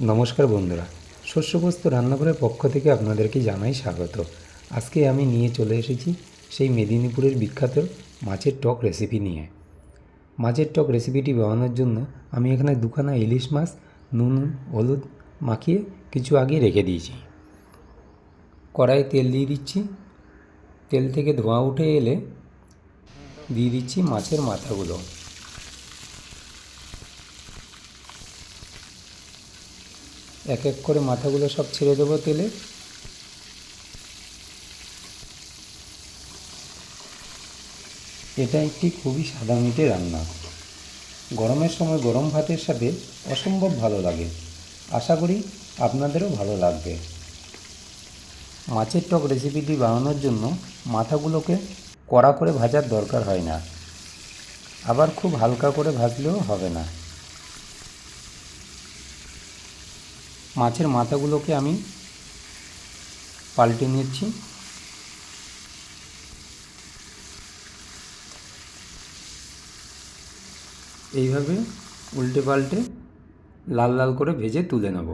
নমস্কার বন্ধুরা। শস্যবস্তু রান্নাঘরের পক্ষ থেকে আপনাদেরকে জানাই স্বাগত। আজকে আমি নিয়ে চলে এসেছি সেই মেদিনীপুরের বিখ্যাত মাছের টক রেসিপি নিয়ে। মাছের টক রেসিপিটি বানানোর জন্য আমি এখানে দুখানা ইলিশ মাছ, নুন, হলুদ মাখিয়ে কিছু আগে রেখে দিয়েছি। কড়াইয়ে তেল দিয়ে দিচ্ছি। তেল থেকে ধোঁয়া উঠে এলে দিয়ে দিচ্ছি মাছের মাথাগুলো। এক এক করে মাথাগুলো সব ছেড়ে দেবো তেলে। এটা একটি খুবই সাদা মিটে রান্না। গরমের সময় গরম ভাতের সাথে অসম্ভব ভালো লাগে। আশা করি আপনাদেরও ভালো লাগবে। মাছের টক রেসিপিটি বানানোর জন্য মাথাগুলোকে কড়া করে ভাজার দরকার হয় না। আবার খুব হালকা করে ভাজলেও হবে না। মাছের মাথাগুলোকে আমি পাল্টে নিচ্ছি। এইভাবে উল্টে পাল্টে লাল লাল করে ভেজে তুলে নেব।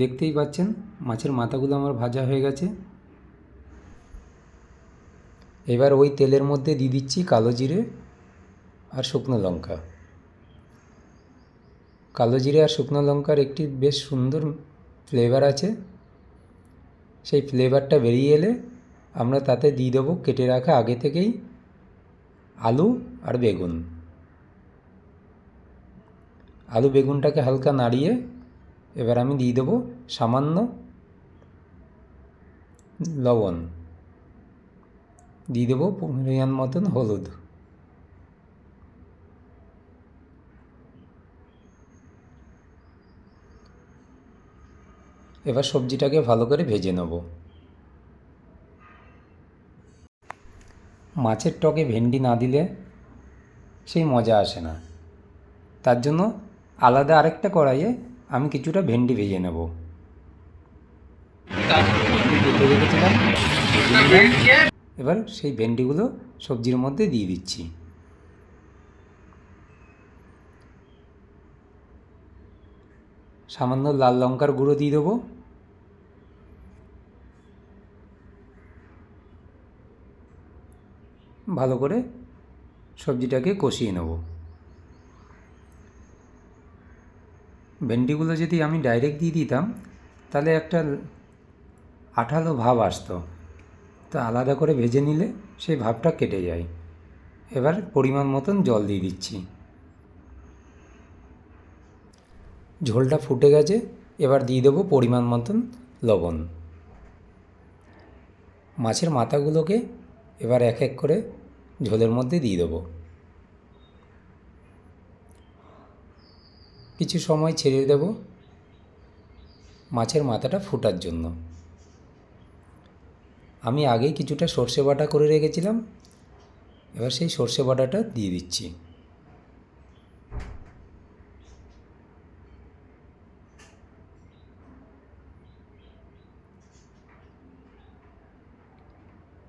দেখতেই পাচ্ছেন, মাছের মাথাগুলো আমার ভাজা হয়ে গেছে। এবার ওই তেলের মধ্যে দিয়ে দিচ্ছি কালো জিরে আর শুকনো লঙ্কা। কালো জিরে আর শুকনো লঙ্কার একটি বেশ সুন্দর ফ্লেভার আছে। সেই ফ্লেভারটা বেরিয়ে এলে আমরা তাতে দিয়ে দেবো কেটে রাখা আগে থেকেই আলু আর বেগুন। আলু বেগুনটাকে হালকা নাড়িয়ে এবার আমি দিয়ে দেবো সামান্য লবণ। দিয়ে দেবো পরিমাণ মতন হলুদ। এবার সবজিটাকে ভালো করে ভেজে নেব। মাছের টকে ভেন্ডি না দিলে সেই মজা আসে না। তার জন্য আলাদা আরেকটা কড়াইয়ে আমি কিছুটা ভেন্ডি ভেজে নেব। এবার সেই ভেন্ডিগুলো সবজির মধ্যে দিয়ে দিচ্ছি। সামান্য লাল লঙ্কার গুঁড়ো দিয়ে দেবো। ভালো করে সবজিটাকে কষিয়ে নেব। ভেন্ডিগুলো যদি আমি ডাইরেক্ট দিয়ে দিতাম, তাহলে একটা আঠালো ভাব আসতো। তো আলাদা করে ভেজে নিলে সেই ভাবটা কেটে যায়। এবার পরিমাণ মতন জল দিয়ে দিচ্ছি। ঝোলটা ফুটে গেছে, এবার দিয়ে দেবো পরিমাণ মতন লবণ। মাছের মাথাগুলোকে এবার এক এক করে ঝোলের মধ্যে দিয়ে দেবো। কিছু সময় ছেড়ে দেব মাছের মাথাটা ফোটার জন্য। আমি আগেই কিছুটা সর্ষে বাটা করে রেখেছিলাম, এবার সেই সর্ষে বাটাটা দিয়ে দিচ্ছি।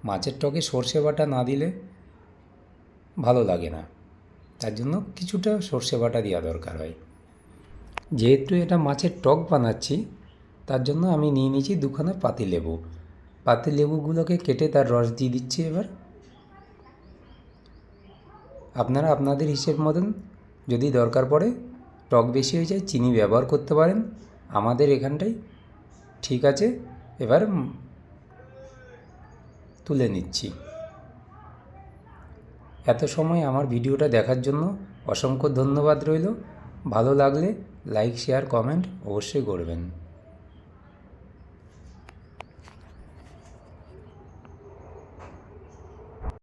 মাছের টকে সর্ষে বাটা না দিলে ভালো লাগে না। তার জন্য কিছুটা সর্ষে বাটা দেওয়া দরকার হয়। যেহেতু এটা মাছের টক বানাচ্ছি, তার জন্য আমি নিয়ে নিয়েছি দুখানা পাতি লেবু। পাতি লেবুগুলোকে কেটে তার রস দিয়ে দিচ্ছি এবার। আপনারা আপনাদের হিসেব মতন যদি দরকার পড়ে, টক বেশি হয়ে যায়, চিনি ব্যবহার করতে পারেন। আমাদের এখানটাই ঠিক আছে। এবার তুলে নিচ্ছি। এত সময় আমার ভিডিওটা দেখার জন্য অসংখ্য ধন্যবাদ রইল। ভালো লাগলে লাইক, শেয়ার, কমেন্ট অবশ্যই করবেন।